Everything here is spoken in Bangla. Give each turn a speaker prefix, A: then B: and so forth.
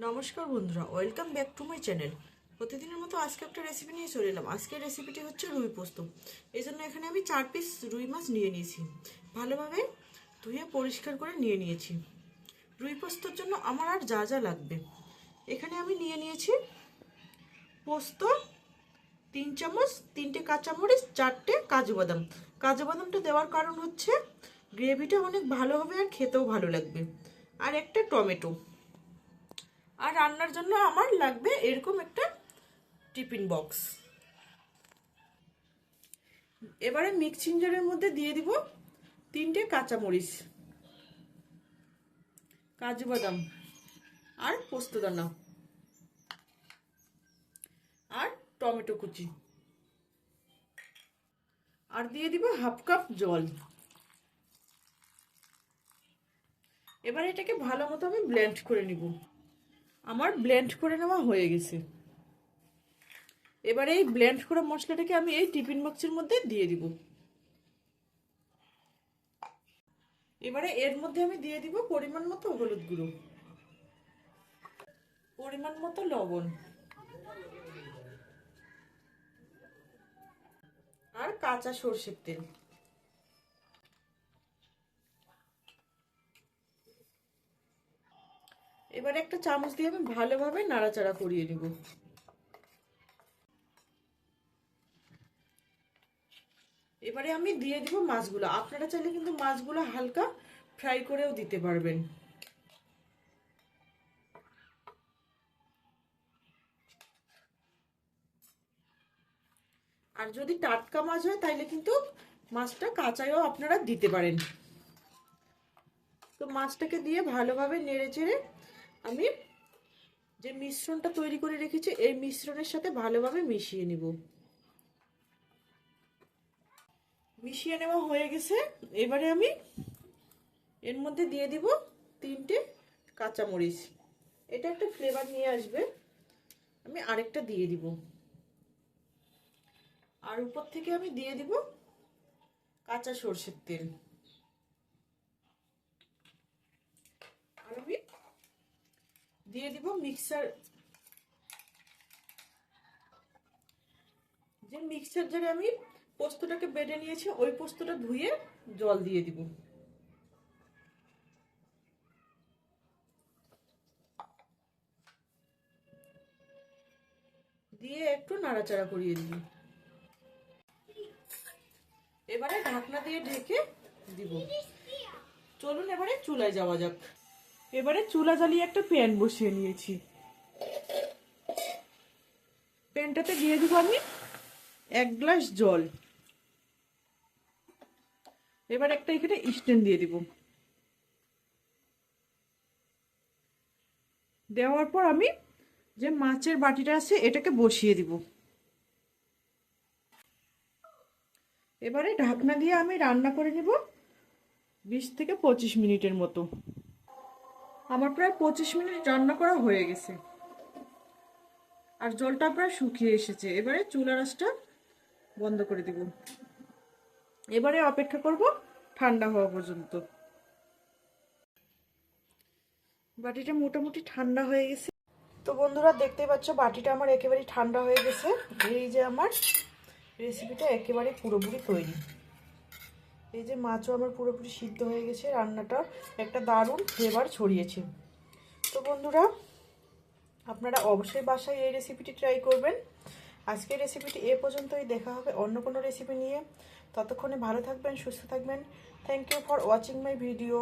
A: নমস্কার বন্ধুরা, welcome back to my channel. প্রতিদিনের মতো আজকে একটা রেসিপি নিয়ে চলে এলাম। আজকের রেসিপিটি হচ্ছে রুই পোস্ত। এই জন্য এখানে আমি চার পিস রুই মাছ নিয়ে নিয়েছি। ভালোভাবে ধুয়ে পরিষ্কার করে নিয়ে নিয়েছি। রুই পোস্তর জন্য আমার আর যা যা লাগবে। এখানে আমি নিয়ে নিয়েছি পোস্ত, তিন চামচ, তিনটে কাঁচামরিচ, চারটে কাজু বাদাম। কাজু বাদামটা দেওয়ার কারণ হচ্ছে গ্রেভিটা অনেক ভালো হবে আর খেতেও ভালো লাগবে। আর একটা টমেটো। আর রান্নার জন্য আমার লাগবে এরকম একটা টিফিন বক্স। এবারে মিক্সিং জারের মধ্যে দিয়ে দিব তিনটে কাঁচামরিচ, কাজু বাদাম আর পোস্তদানা আর টমেটো কুচি। আর দিয়ে দিব হাফ কাপ জল। এবার এটাকে ভালো মতো আমি ব্লেন্ড করে নিব। আমার ব্লেন্ড করে নেওয়া হয়ে গেছে। এবারে এই ব্লেন্ড করা মশলাটাকে আমি এই টিফিন বক্সের মধ্যে দিয়ে দিব। এবারে এর মধ্যে আমি দিয়ে দিব পরিমাণ মতো হলুদ গুঁড়ো। পরিমাণ মতো লবণ। আর কাঁচা সর্ষের তেল। এবারে একটা চামচ দিয়ে আমি ভালোভাবে নাড়াচাড়া করিয়ে নিব। এবারে আমি দিয়ে দিব মাছগুলো। আপনারা চাইলে কিন্তু মাছগুলো হালকা ফ্রাই করেও দিতে পারবেন। আর যদি টাটকা মাছ হয় তাহলে কিন্তু মাছটা কাঁচাইও আপনারা দিতে পারেন। তো মাছটাকে দিয়ে ভালোভাবে নেড়ে চেড়ে আমি যে মিশ্রণটা তৈরি করে রেখেছি, এই মিশ্রণের সাথে ভালোভাবে মিশিয়ে নিব। মিশিয়ে নেওয়া হয়ে গেছে। এবারে আমি এর মধ্যে দিয়ে দিব তিনটে কাঁচামরিচ। এটা একটা ফ্লেভার নিয়ে আসবে। আমি আরেকটা দিয়ে দিব। আর উপর থেকে আমি দিয়ে দিব কাঁচা সর্ষের তেল আর আমি দিয়ে দিব মিক্সার যে মিক্সার জারে আমি পোস্তটাকে বেটে নিয়েছি, ওই পোস্তটা ধুয়ে জল দিয়ে দিব। দিয়ে একটু নাড়াচাড়া করিয়ে দিব। এবারে ঢাকনা দিয়ে ঢেকে দিব। চলুন এবারে চুলায় যাওয়া যাক। এবারে চুলা জ্বালিয়ে একটা প্যান বসিয়ে নিয়েছি। প্যানটাতে দিয়ে দিব আমি এক গ্লাস জল। এবার একটা এখানে স্ট্যান্ড দিয়ে দিব। দেওয়ার পর আমি যে মাছের বাটিটা আছে, এটাকে বসিয়ে দিব। এবারে ঢাকনা দিয়ে আমি রান্না করে নিব বিশ থেকে পঁচিশ মিনিটের মতো। আমার প্রায় পঁচিশ মিনিট রান্না করা হয়ে গেছে। আর জলটা প্রায় শুকিয়ে এসেছে। এবারে চুলা রাসটা বন্ধ করে দিব। এবারে অপেক্ষা করব ঠান্ডা হওয়া পর্যন্ত। বাটিটা মোটামুটি ঠান্ডা হয়ে গেছে। তো বন্ধুরা, দেখতেই পাচ্ছ, বাটিটা আমার একেবারেই ঠান্ডা হয়ে গেছে। এই যে আমার রেসিপিটা একেবারে পুরোপুরি তৈরি। এই যে মাছও আমার পুরোপুরি সিদ্ধ হয়ে গেছে, রান্নাটা একটা দারুণ ফ্লেভার ছড়িয়েছে। তো বন্ধুরা, আপনারা অবশ্যই বাসায় এই রেসিপিটি ট্রাই করবেন। আজকের রেসিপিটি এ পর্যন্তই, দেখা হবে অন্য কোনো রেসিপি নিয়ে। ততক্ষণে ভালো থাকবেন, সুস্থ থাকবেন। Thank you for watching my video